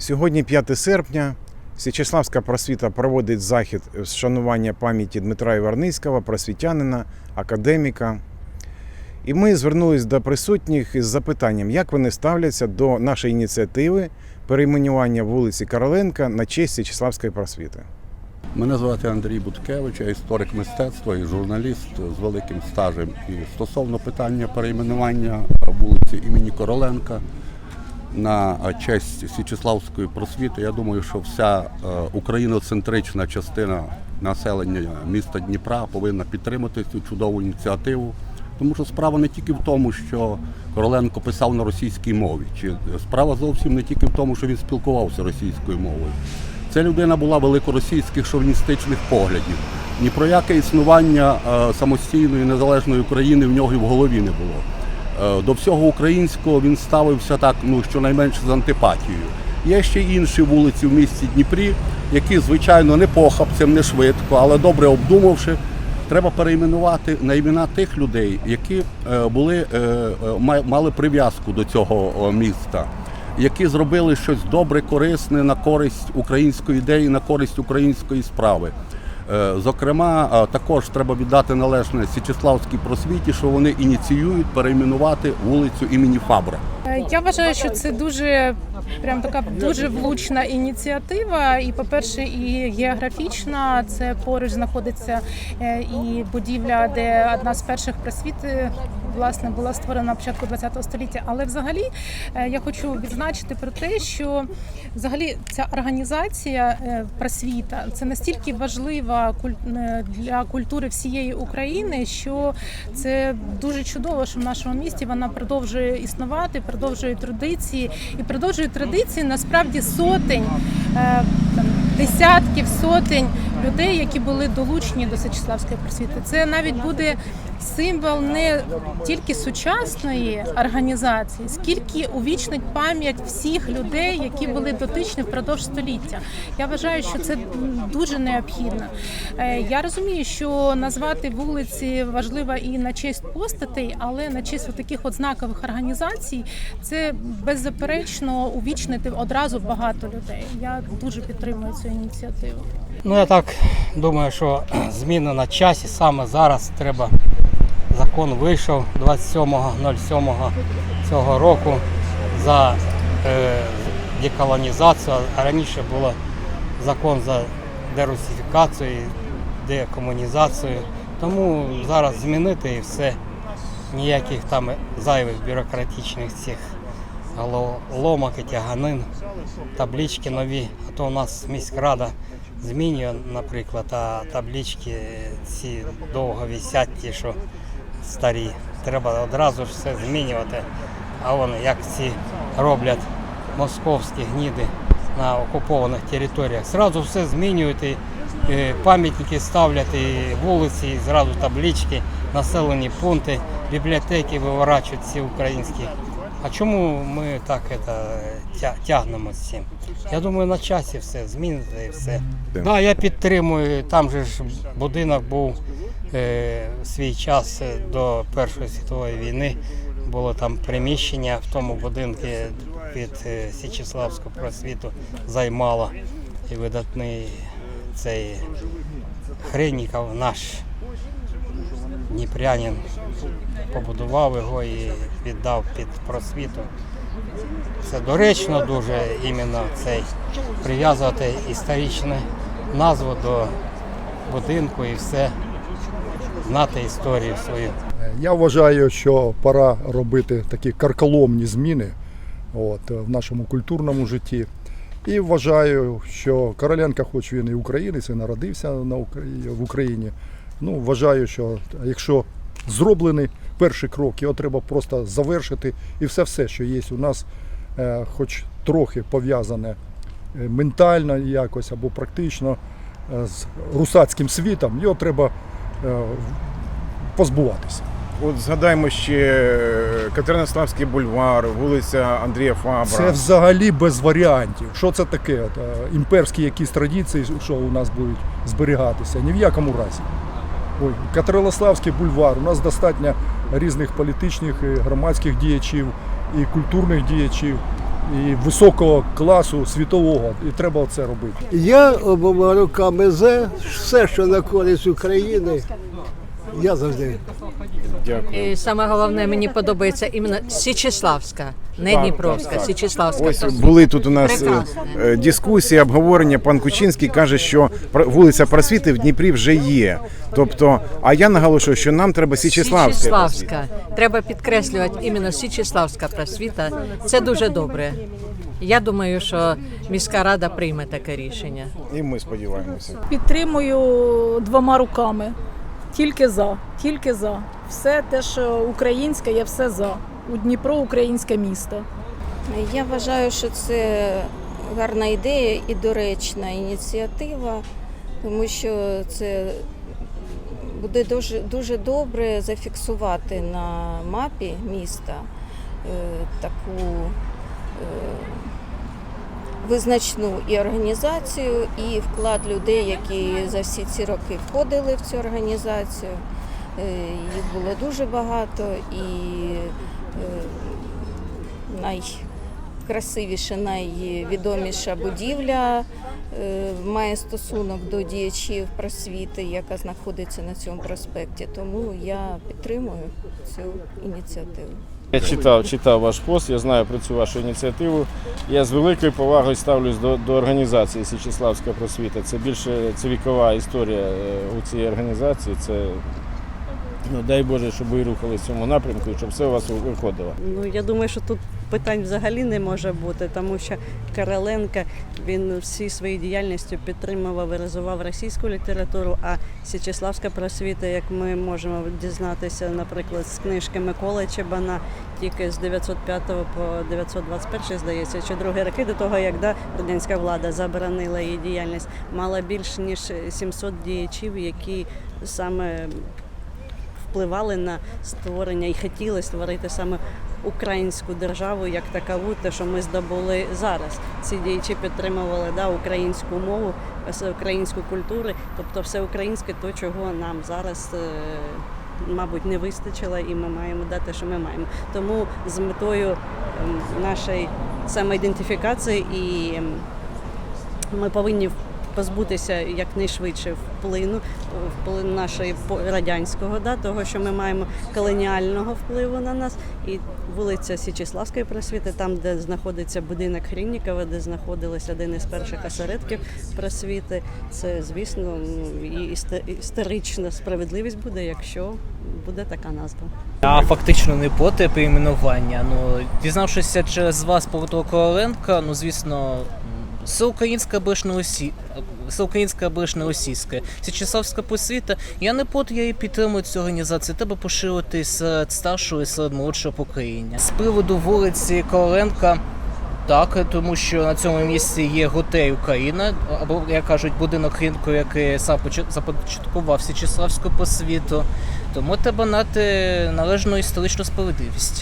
Сьогодні 5 серпня. Січеславська просвіта проводить захід з шанування пам'яті Дмитра Іварницького, просвітянина, академіка. І ми звернулись до присутніх із запитанням, як вони ставляться до нашої ініціативи перейменування вулиці Короленка на честь Січеславської просвіти. Мене звати Андрій Буткевич, я історик мистецтва і журналіст з великим стажем. І стосовно питання перейменування вулиці імені Короленка на честь Січеславської просвіти, я думаю, що вся е, україноцентрична частина населення міста Дніпра повинна підтримати цю чудову ініціативу. Тому що справа не тільки в тому, що Короленко писав на російській мові, чи справа зовсім не тільки в тому, що він спілкувався російською мовою. Ця людина була великоросійських шовіністичних поглядів. Ні про яке існування е, самостійної незалежної України в нього і в голові не було. Е, До всього українського він ставився так, ну щонайменше з антипатією. Є ще інші вулиці в місті Дніпрі, які, звичайно, не похапцем, не швидко, але добре обдумавши, треба перейменувати на імена тих людей, які е, були, е, ма- мали прив'язку до цього міста які зробили щось добре, корисне на користь української ідеї, на користь української справи. Е, Зокрема, також треба віддати належне Січеславській просвіті, що вони ініціюють перейменувати вулицю імені Фабра. Е, Я вважаю, що це дуже прям така дуже влучна ініціатива. І, по-перше, і географічна. Це поруч знаходиться е, і будівля, де одна з перших просвіт власне була створена на початку ХХ століття. Але взагалі е, я хочу відзначити про те, що взагалі ця організація е, просвіта це настільки важлива е, для культури всієї України, що це дуже чудово, що в нашому місті вона продовжує існувати, продовжує традиції і продовжує традиції насправді сотень. Там, десятків сотень людей, які були долучені до Січеславської просвіти. Це навіть буде символ не тільки сучасної організації, скільки увічнить пам'ять всіх людей, які були дотичні впродовж століття. Я вважаю, що це дуже необхідно. Е, Я розумію, що назвати вулиці важливо і на честь постатей, але на честь таких от знакових організацій це беззаперечно увічнити одразу багато людей. Я дуже підтримую цю ініціативу. Ну я так думаю, що зміни на часі саме зараз треба. Закон вийшов 27.07 цього року за е, деколонізацію, раніше було закон за дерусифікацію, декомунізацію. Тому зараз змінити і все. Ніяких там зайвих бюрократичних цих головоломок і тяганин, таблички нові. А то у нас міськрада змінює, наприклад, а таблички ці довго висять, ті, що старі. Треба одразу ж все змінювати. А вони як ці роблять московські гніди на окупованих територіях. Зразу все змінюють, і е, пам'ятники ставлять, і вулиці, і зразу таблички, населені пункти, бібліотеки виворачують всі українські. А чому ми так это, тя- тягнемо з цим? Я думаю, на часі все зміниться і все. Так. Да, я підтримую. Там же ж будинок був е, свій час до Першої світової війни. Було там приміщення в тому будинку під е, Січеславську просвіту займало і видатний цей Хренніков, наш Дніпрянин, побудував його і віддав під просвіту. Це доречно дуже іменно цей прив'язувати історичну назву до будинку і все, знати історію свою. Я вважаю, що пора робити такі карколомні зміни от, в нашому культурному житті. І вважаю, що Короленко, хоч він і українець, і народився в Україні. Ну, вважаю, що якщо зроблений перший крок, його треба просто завершити. І все, все, що є у нас, е, хоч трохи пов'язане е, ментально якось або практично е, з русацьким світом, його треба позбуватися. От згадаємо ще Катеринославський бульвар, вулиця Андрія Фабра. Це взагалі без варіантів. Що це таке? Імперські якісь традиції, що у нас будуть зберігатися? Ні в якому разі. Ой, Катерилославський бульвар. У нас достатньо різних політичних і громадських діячів і культурних діячів. і високого класу світового. І треба це робити. Я обома руками за все, що на користь України. Я завжди. Дякую. І саме головне, мені подобається іменно Січеславська, не Так, Дніпровська, так, так. Січеславська. Ось були тут у нас е, Прекрасно. е, дискусії, обговорення. Пан Кучинський каже, що про- вулиця просвіти в Дніпрі вже є. Тобто, а я наголошую, що нам треба Січеславська. Січеславська. Треба підкреслювати іменно Січеславська просвіта. Це дуже добре. Я думаю, що міська рада прийме таке рішення. І ми сподіваємося. Підтримую двома руками. Тільки за, тільки за. Все те, що українське, я все за. У Дніпро українське місто. Я вважаю, що це гарна ідея і доречна ініціатива, тому що це буде дуже, дуже добре зафіксувати на мапі міста е, таку е, визначну і організацію, і вклад людей, які за всі ці роки входили в цю організацію. Е, Їх було дуже багато і е, найкрасивіша, найвідоміша будівля е, має стосунок до діячів просвіти, яка знаходиться на цьому проспекті. Тому я підтримую цю ініціативу. Я читав, читав ваш пост, я знаю про цю вашу ініціативу. Я з великою повагою ставлюсь до, до організації Січеславська просвіта. Це більше це вікова історія е, у цій організації. Це ну, дай Боже, щоб ви рухались в цьому напрямку щоб все у вас виходило. Ну я думаю, що тут питань взагалі не може бути, тому що Короленко він всі свої діяльністю підтримував і розвивав російську літературу. А Січеславська просвіта, як ми можемо дізнатися, наприклад, з книжки Миколи Чебана, тільки з 905 по 921, здається, чи другі роки до того, як да, радянська влада заборонила її діяльність, мала більш ніж 700 діячів, які саме впливали на створення і хотіли створити саме українську державу як такову, те, що ми здобули зараз. Ці діячі підтримували да, українську мову, українську культуру, тобто все українське, то чого нам зараз. е, Мабуть, не вистачило, і ми маємо дати, що ми маємо. Тому з метою ем, нашої самоідентифікації і ем, ми повинні позбутися якнайшвидше вплину, вплину нашої радянського, да, того, що ми маємо колоніального впливу на нас. І вулиця Січеславської просвіти, там, де знаходиться будинок Хріннікова, де знаходилися один із перших осередків просвіти. Це, звісно, і історична справедливість буде, якщо буде така назва. Я фактично не проти перейменування. Ну, дізнавшися через вас про Короленка, ну звісно, м, все українське або ж усі. Все українське або ж не російське. Просвіта. Я не проти, я і підтримую цю організацію. Треба поширити серед старшого і серед молодшого покоління. З приводу вулиці Короленка. Так, тому що на цьому місці є готель Україна, або як кажуть, будинок ринку, який сам почат- започаткував Січеславську просвіту. Тому треба нати належну історичну справедливість.